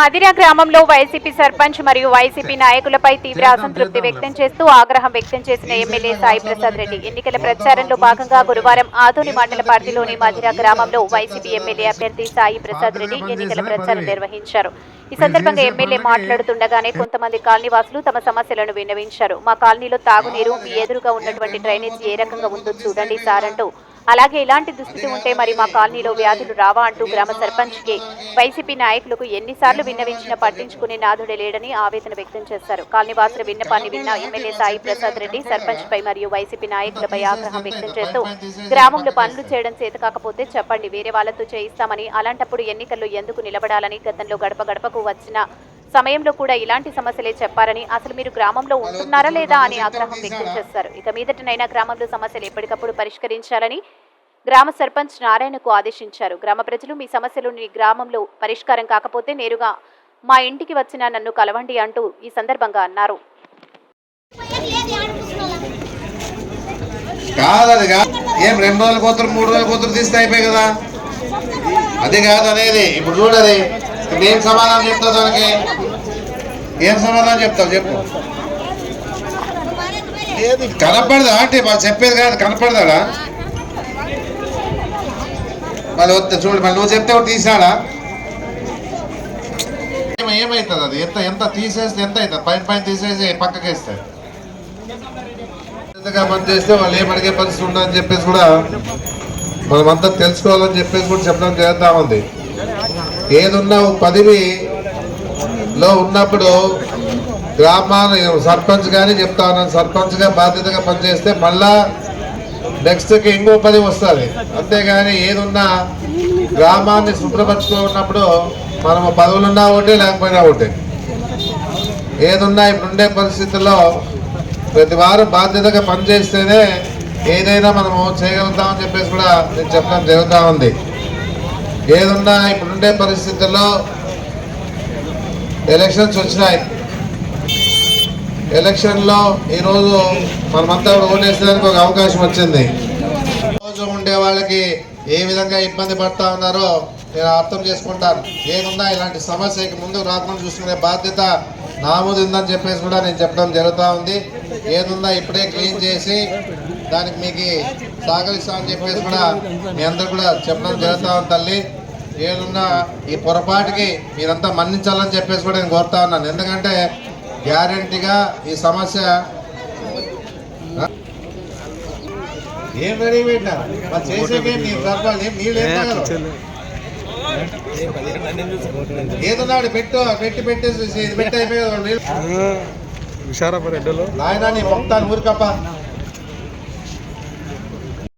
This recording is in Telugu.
మదిర గ్రామంలో వైసీపీ సర్పంచ్ మరియు వైసీపీ నాయకులపై తీవ్ర అసంతృప్తి వ్యక్తం చేస్తూ ఆగ్రహం వ్యక్తం చేసిన ఎమ్మెల్యే సాయి ప్రసాద్ రెడ్డి. ఎన్నికల ప్రచారంలో భాగంగా గురువారం ఆదోని మండల పార్టీలోని మదిర గ్రామంలో వైసీపీ ఎమ్మెల్యే అభ్యర్థి సాయి ప్రసాద్ రెడ్డి ఎన్నికల ప్రచారం నిర్వహించారు. ఈ సందర్భంగా ఎమ్మెల్యే మాట్లాడుతుండగానే కొంతమంది కాలనీవాసులు తమ సమస్యలను విన్నవించారు. మా కాలనీలో తాగునీరు మీ ఎదురుగా ఉన్నటువంటి డ్రైనేజ్ ఏ రకంగా ఉందో చూడండి సార్ అంటూ అలాగే ఇలాంటి దుస్థితి ఉంటే మరి మా కాలనీలో వ్యాధులు రావా అంటూ గ్రామ సర్పంచ్కి వైసీపీ నాయకులకు ఎన్నిసార్లు విన్నవించినా పట్టించుకునే నాథుడే లేడని ఆవేదన వ్యక్తం చేశారు. కాలనీ వాసుల విన్నపాన్ని విన్న ఎమ్మెల్యే సాయి ప్రసాద్ రెడ్డి సర్పంచ్ పై మరియు వైసీపీ నాయకులపై ఆగ్రహం వ్యక్తం చేస్తూ గ్రామంలో పనులు చేయడం చేత కాకపోతే చెప్పండి వేరే వాళ్ళతో చేయిస్తామని అలాంటప్పుడు ఎన్నికల్లో ఎందుకు నిలబడాలని గతంలో గడప గడపకు వచ్చిన సమయంలో కూడా ఇలాంటి సమస్యలే చెప్పారని అసలు మీరు గ్రామంలో ఉంటున్నారా లేదా అని ఆగ్రహం వ్యక్తం చేశారు. ఇక మీదటనైనా గ్రామంలో సమస్యలు ఎప్పటికప్పుడు పరిష్కరించాలని గ్రామ సర్పంచ్ నారాయణకు ఆదేశించారు. గ్రామ ప్రజలు మీ సమస్యలు మీ గ్రామంలో పరిష్కారం కాకపోతే నేరుగా మా ఇంటికి వచ్చిన నన్ను కలవండి అంటూ ఈ సందర్భంగా అన్నారు. కాదు కాదు ఏం రెండు రోజుల కూతురు మూడు రోజుల కూతురు తీస్తే అయిపోయి కదా? అది కాదు అనేది. ఇప్పుడు చూడది. ఇప్పుడు ఏం సమాధానం చెప్తావు దానికి? ఏం సమాధానం చెప్తావు చెప్పు. కనపడదా? అంటే చెప్పేది కాదు. కనపడదా మళ్ళీ చూడండి చూడు మళ్ళీ నువ్వు చెప్తే తీసాడా ఏమ- ఏమవుతుంది అది? ఎంత ఎంత తీసేస్తే ఎంత అవుతుంది? పైన పైన తీసేసి పక్కకేస్తే. పని చేస్తే వాళ్ళు ఏం అడిగే పరిస్థితి ఉండదని చెప్పేసి కూడా మనమంతా తెలుసుకోవాలని చెప్పేసి కూడా చెప్పడం చేద్దా ఉంది. ఏదున్నా పదవిలో ఉన్నప్పుడు గ్రామాల సర్పంచ్ కానీ చెప్తా ఉన్నాను. సర్పంచ్గా బాధ్యతగా పనిచేస్తే మళ్ళా నెక్స్ట్కి ఇంకో పది వస్తుంది. అంతేగాని ఏదున్నా గ్రామాన్ని శుభ్రపరచుకున్నప్పుడు మనం పదవులున్నా ఒకటి లేకపోయినా ఒకటి. ఏదున్నా ఇప్పుడుండే పరిస్థితుల్లో ప్రతి వారం బాధ్యతగా పనిచేస్తేనే ఏదైనా మనము చేయగలుగుతామని చెప్పేసి కూడా నేను చెప్పడం జరుగుతూ ఉంది. ఏదున్నా ఇప్పుడుండే పరిస్థితుల్లో ఎలక్షన్స్ వచ్చినాయి. ఎలక్షన్లో ఈరోజు మనమంతా ఓటేసేదానికి ఒక అవకాశం వచ్చింది. రోజు ఉండే వాళ్ళకి ఏ విధంగా ఇబ్బంది పడతా ఉన్నారో నేను అర్థం చేసుకుంటాను. ఏదున్నా ఇలాంటి సమస్యకి ముందుకు రాకుండా చూసుకునే బాధ్యత నా ఉందని చెప్పేసి కూడా నేను చెప్పడం జరుగుతూ ఉంది. ఏదున్నా ఇప్పుడే క్లీన్ చేసి దానికి మీకు సహకరిస్తామని చెప్పేసి కూడా మీ అందరు కూడా చెప్పడం జరుగుతూ ఉంది తల్లి. ఏదున్నా ఈ పొరపాటుకి మీరంతా మన్నించాలని చెప్పేసి కూడా నేను కోరుతా ఉన్నాను. ఎందుకంటే గ్యారంటీగా ఈ సమస్య ఏం రెడీ పెట్టా మరి చేసేకే నీ సర్పాలు ఏం నీళ్ళు ఏం తాగరు? ఏదన్నాడు పెట్టు పెట్టి పెట్టేసి పెట్టి విశారపరెడ్డిలో నాయన నీ మొత్తాన్ని ఊరికప్ప.